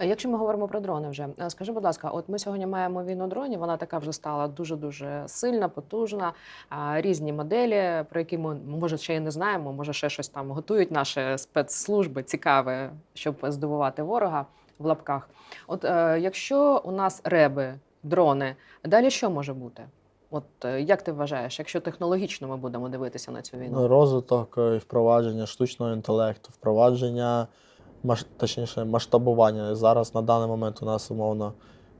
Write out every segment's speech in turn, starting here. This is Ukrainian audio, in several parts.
Якщо ми говоримо про дрони вже, е, скажи, будь ласка, от ми сьогодні маємо війну дронів, вона така вже стала дуже дуже сильна, потужна. Різні моделі, про які ми може ще й не знаємо, може ще щось там готують наші спецслужби цікаве, щоб здивувати ворога в лапках. От е, якщо у нас реби, дрони, далі що може бути? От е, як ти вважаєш, якщо технологічно ми будемо дивитися на цю війну? Ну, Розвиток і впровадження штучного інтелекту, впровадження, маш... точніше, масштабування. Зараз на даний момент у нас умовно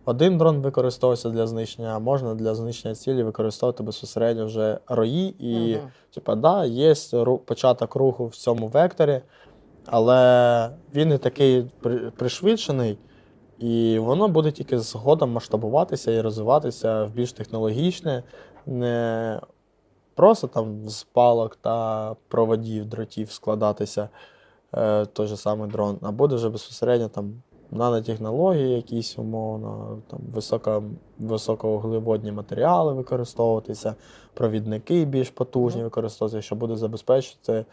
один дрон використовується для знищення, а можна для знищення цілі використовувати безпосередньо вже рої. І, Мгм. типа, да, є початок руху в цьому векторі, але він не такий при- пришвидшений. І воно буде тільки згодом масштабуватися і розвиватися в більш технологічне, не просто там з палок та проводів, дротів складатися той же самий дрон, а буде вже безпосередньо там нанотехнології, якісь умовно, там високо, високовуглеводні матеріали використовуватися, провідники більш потужні використовуватися, що буде забезпечити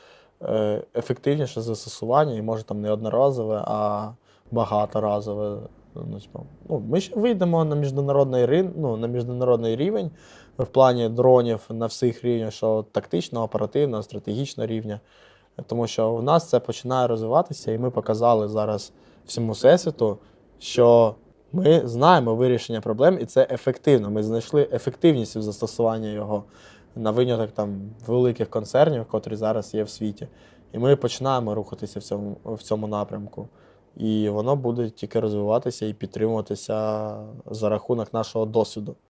е, ефективніше застосування і може там не одноразове, а багаторазове. Ну, типу, ну, ми ще вийдемо на міжнародний рин, ну, на міжнародний рівень в плані дронів на всіх рівнях, що тактичного, оперативного, стратегічного рівня. Тому що в нас це починає розвиватися, і ми показали зараз всьому всесвіту, що ми знаємо вирішення проблем, і це ефективно. Ми знайшли ефективність в застосуванні його на виняток там великих концернів, котрі зараз є в світі. І ми починаємо рухатися в цьому, в цьому напрямку. І воно буде тільки розвиватися і підтримуватися за рахунок нашого досвіду.